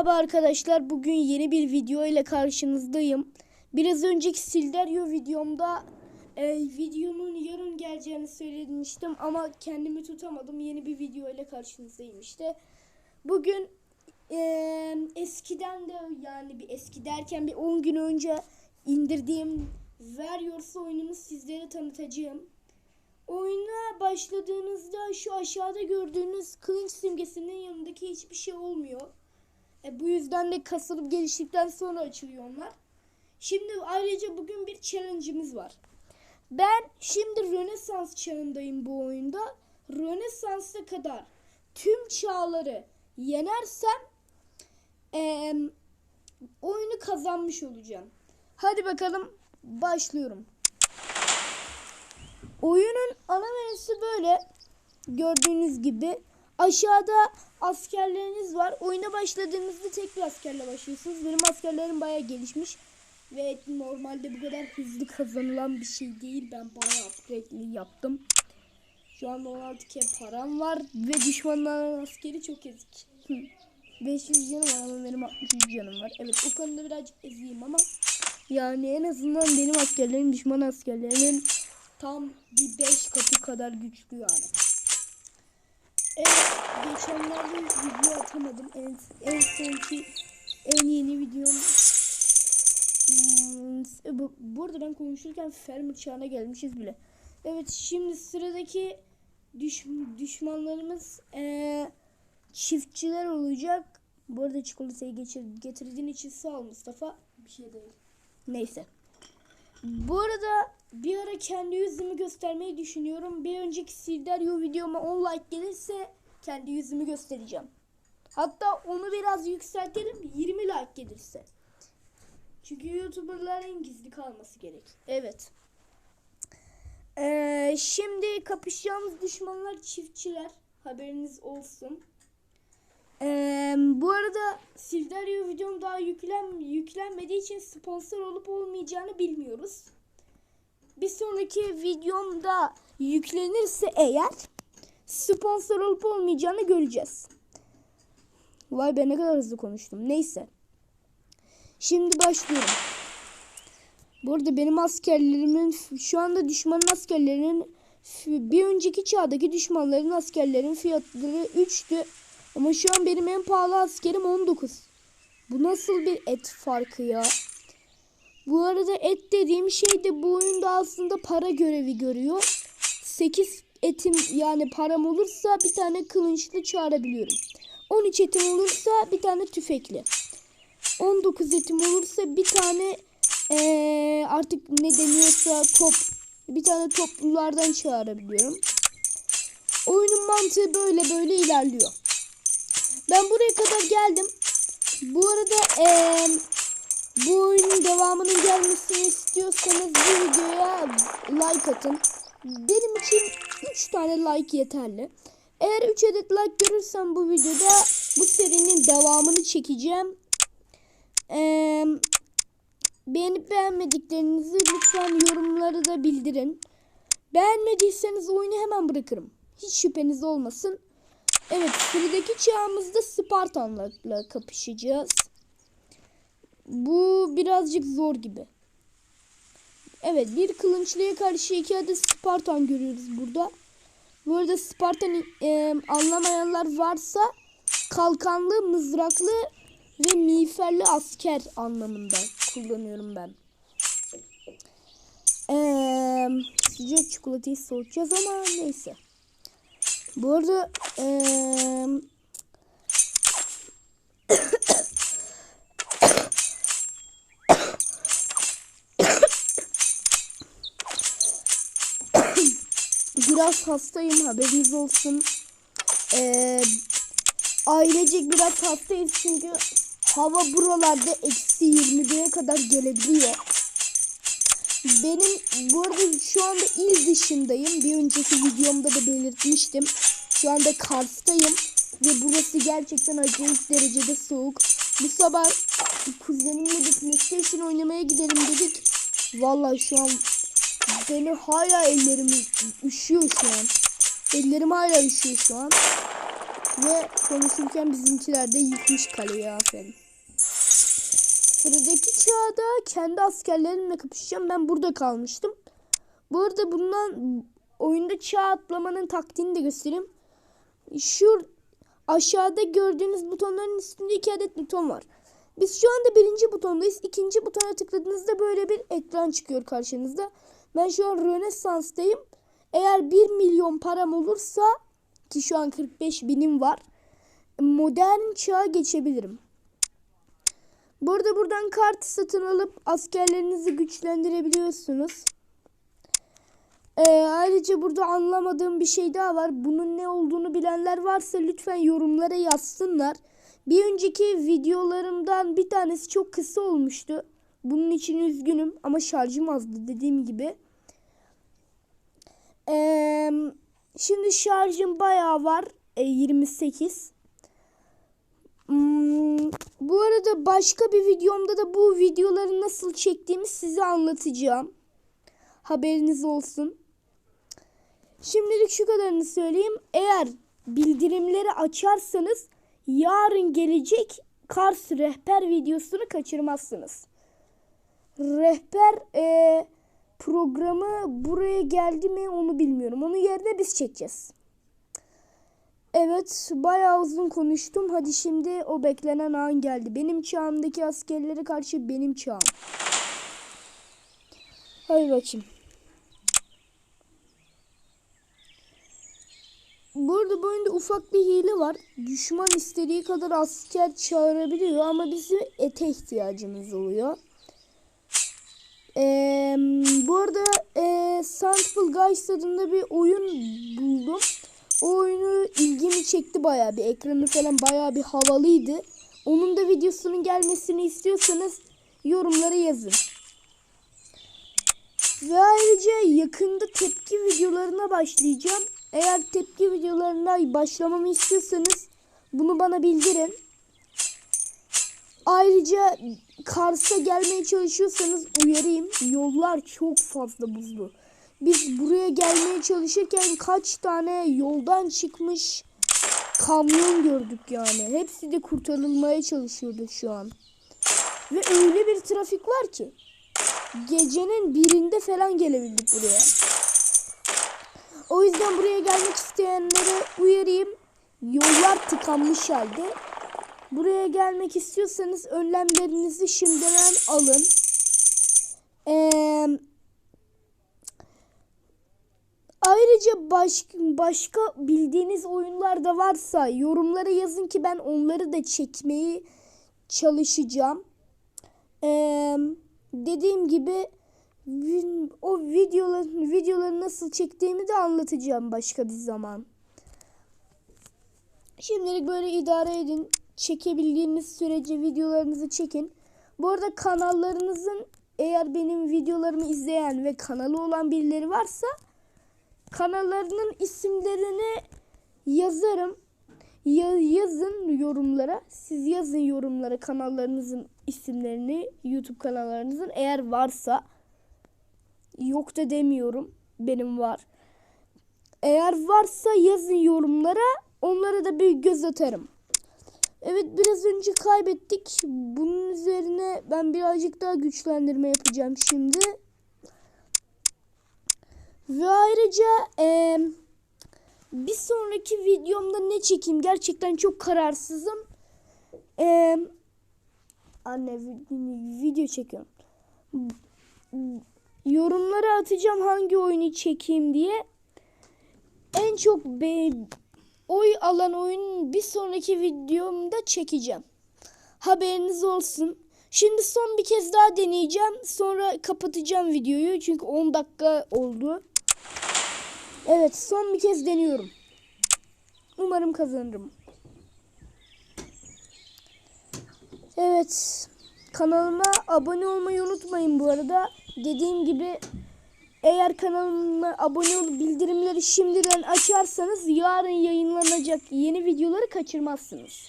Merhaba arkadaşlar. Bugün yeni bir video ile karşınızdayım. Biraz önceki Silderio videomda e, videonun yarın geleceğini söylemiştim ama kendimi tutamadım. Yeni bir video ile karşınızdayım işte. Bugün e, eskiden de yani bir eski derken bir 10 gün önce indirdiğim Warriors oyununu sizlere tanıtacağım. Oyuna başladığınızda şu aşağıda gördüğünüz kılıç simgesinin yanındaki hiçbir şey olmuyor. E, bu yüzden de kasılıp geliştikten sonra açılıyor onlar. Şimdi ayrıca bugün bir challenge'ımız var. Ben şimdi Rönesans çağındayım bu oyunda. Rönesans'a kadar tüm çağları yenersem e, oyunu kazanmış olacağım. Hadi bakalım başlıyorum. Oyunun ana menüsü böyle. Gördüğünüz gibi. Aşağıda askerleriniz var. Oyuna başladığınızda tek bir askerle başlıyorsunuz. Benim askerlerim bayağı gelişmiş. Ve normalde bu kadar hızlı kazanılan bir şey değil. Ben bayağı upgrade'li yaptım. Şu anda 16k param var. Ve düşmanların askeri çok ezik. Hı. 500 canım var ama benim 63 canım var. Evet o konuda birazcık eziyim ama yani en azından benim askerlerim düşman askerlerinin tam bir 5 katı kadar güçlü yani. Evet geçenlerde video atamadım. En, en sonki en yeni videom Hmm, bu, burada ben konuşurken Fermi çağına gelmişiz bile. Evet şimdi sıradaki düş, düşmanlarımız eee, çiftçiler olacak. Bu arada çikolatayı geçir, getirdiğin için sağ ol Mustafa. Bir şey değil. Neyse. Bu arada bir ara kendi yüzümü göstermeyi düşünüyorum. Bir önceki Silderio videoma 10 like gelirse kendi yüzümü göstereceğim. Hatta onu biraz yükseltelim 20 like gelirse. Çünkü YouTuber'ların gizli kalması gerek. Evet. Ee, şimdi kapışacağımız düşmanlar çiftçiler. Haberiniz olsun. Ee, bu arada Silderio videom daha yüklen, yüklenmediği için sponsor olup olmayacağını bilmiyoruz. Bir sonraki videomda yüklenirse eğer sponsor olup olmayacağını göreceğiz. Vay be ne kadar hızlı konuştum. Neyse. Şimdi başlıyorum. Burada benim askerlerimin şu anda düşmanın askerlerinin bir önceki çağdaki düşmanların askerlerin fiyatları 3'tü. Ama şu an benim en pahalı askerim 19. Bu nasıl bir et farkı ya? Bu arada et dediğim şey de bu oyunda aslında para görevi görüyor. 8 etim yani param olursa bir tane kılıçlı çağırabiliyorum. 13 etim olursa bir tane tüfekli. 19 etim olursa bir tane ee, artık ne deniyorsa top bir tane toplulardan çağırabiliyorum. Oyunun mantığı böyle böyle ilerliyor. Ben buraya kadar geldim. Bu arada ee, bu oyunun devamının gelmesini istiyorsanız videoya like atın. Benim için 3 tane like yeterli. Eğer 3 adet like görürsem bu videoda bu serinin devamını çekeceğim. Ee, beğenip beğenmediklerinizi lütfen yorumları da bildirin. Beğenmediyseniz oyunu hemen bırakırım. Hiç şüpheniz olmasın. Evet sıradaki çağımızda Spartanlarla kapışacağız. Bu birazcık zor gibi. Evet bir kılınçlıya karşı iki adet Spartan görüyoruz burada. Bu arada Spartan e, anlamayanlar varsa kalkanlı, mızraklı ve miğferli asker anlamında kullanıyorum ben. Ee, sıcak çikolatayı soğutacağız ama neyse. Bu arada ee, biraz hastayım haberiniz olsun. Ee, ailecek biraz hastayız çünkü hava buralarda eksi 21'e kadar gelebiliyor. Benim bu arada şu anda il dışındayım. Bir önceki videomda da belirtmiştim. Şu anda Kars'tayım. Ve burası gerçekten acayip derecede soğuk. Bu sabah kuzenimle bir PlayStation oynamaya gidelim dedik. Vallahi şu an beni hala ellerim üşüyor şu an. Ellerim hala üşüyor şu an. Ve konuşurken bizimkiler de yıkmış kaleyi aferin. Sıradaki çağda kendi askerlerimle kapışacağım. Ben burada kalmıştım. Bu arada bundan oyunda çağ atlamanın taktiğini de göstereyim. Şu aşağıda gördüğünüz butonların üstünde iki adet buton var. Biz şu anda birinci butondayız. İkinci butona tıkladığınızda böyle bir ekran çıkıyor karşınızda. Ben şu an Rönesans'tayım. Eğer 1 milyon param olursa ki şu an 45 binim var. Modern çağa geçebilirim. Burada buradan kart satın alıp askerlerinizi güçlendirebiliyorsunuz. Ee, ayrıca burada anlamadığım bir şey daha var. Bunun ne olduğunu bilenler varsa lütfen yorumlara yazsınlar. Bir önceki videolarımdan bir tanesi çok kısa olmuştu. Bunun için üzgünüm ama şarjım azdı dediğim gibi. Ee, şimdi şarjım bayağı var. E, 28. Hmm, bu arada başka bir videomda da bu videoları nasıl çektiğimi size anlatacağım. Haberiniz olsun. Şimdilik şu kadarını söyleyeyim. Eğer bildirimleri açarsanız yarın gelecek Kars rehber videosunu kaçırmazsınız. Rehber e, programı buraya geldi mi onu bilmiyorum. Onun yerine biz çekeceğiz. Evet bayağı uzun konuştum. Hadi şimdi o beklenen an geldi. Benim çağımdaki askerlere karşı benim çağım. Hadi bakayım. Burada bu oyunda ufak bir hile var. Düşman istediği kadar asker çağırabiliyor ama bizim ete ihtiyacımız oluyor. Ee, bu arada e, Sandful Guys adında bir oyun buldum. O oyunu ilgimi çekti baya bir. Ekranı falan baya bir havalıydı. Onun da videosunun gelmesini istiyorsanız yorumlara yazın. Ve ayrıca yakında tepki videolarına başlayacağım. Eğer tepki videolarına başlamamı istiyorsanız bunu bana bildirin. Ayrıca Kars'a gelmeye çalışıyorsanız uyarayım. Yollar çok fazla buzlu. Biz buraya gelmeye çalışırken kaç tane yoldan çıkmış kamyon gördük yani. Hepsi de kurtarılmaya çalışıyordu şu an. Ve öyle bir trafik var ki. Gecenin birinde falan gelebildik buraya. O yüzden buraya gelmek isteyenlere uyarayım. Yollar tıkanmış halde. Buraya gelmek istiyorsanız önlemlerinizi şimdiden alın. Eee Ayrıca baş, başka bildiğiniz oyunlar da varsa yorumlara yazın ki ben onları da çekmeyi çalışacağım. Ee, dediğim gibi o videoları, videoları nasıl çektiğimi de anlatacağım başka bir zaman. Şimdilik böyle idare edin. Çekebildiğiniz sürece videolarınızı çekin. Bu arada kanallarınızın eğer benim videolarımı izleyen ve kanalı olan birileri varsa kanallarının isimlerini yazarım. Ya, yazın yorumlara. Siz yazın yorumlara kanallarınızın isimlerini, YouTube kanallarınızın eğer varsa. Yok da demiyorum. Benim var. Eğer varsa yazın yorumlara. Onlara da bir göz atarım. Evet biraz önce kaybettik. Bunun üzerine ben birazcık daha güçlendirme yapacağım şimdi. Ve ayrıca e, bir sonraki videomda ne çekeyim gerçekten çok kararsızım. E, anne video çekiyorum. Yorumlara atacağım hangi oyunu çekeyim diye. En çok be oy alan oyun bir sonraki videomda çekeceğim. Haberiniz olsun. Şimdi son bir kez daha deneyeceğim. Sonra kapatacağım videoyu. Çünkü 10 dakika oldu. Evet son bir kez deniyorum. Umarım kazanırım. Evet. Kanalıma abone olmayı unutmayın bu arada. Dediğim gibi eğer kanalıma abone olup bildirimleri şimdiden açarsanız yarın yayınlanacak yeni videoları kaçırmazsınız.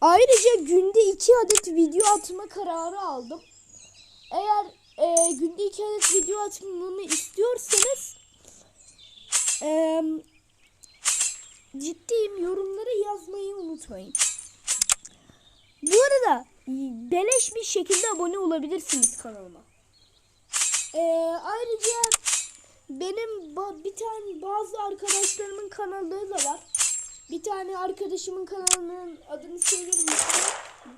Ayrıca günde iki adet video atma kararı aldım. Eğer e, günde iki adet video atmamı istiyorsanız e, ciddiyim yorumlara yazmayı unutmayın. Bu arada beleş bir şekilde abone olabilirsiniz kanalıma. Ee, ayrıca benim bir tane bazı arkadaşlarımın kanalları da var. Bir tane arkadaşımın kanalının adını söylüyorum.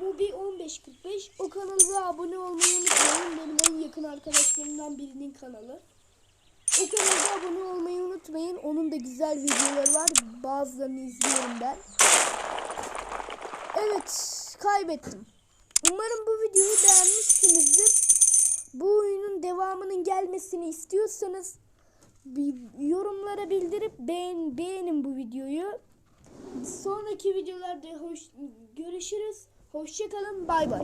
Bu bir 1545. O kanala abone olmayı unutmayın. Benim en yakın arkadaşlarımdan birinin kanalı. O kanala abone olmayı unutmayın. Onun da güzel videoları var. Bazılarını izliyorum ben. Evet, kaybettim. Umarım bu videoyu beğenmişsinizdir. Bu oyunun devamının gelmesini istiyorsanız yorumlara bildirip beğen beğenin bu videoyu. Sonraki videolarda hoş görüşürüz. Hoşçakalın. Bay bay.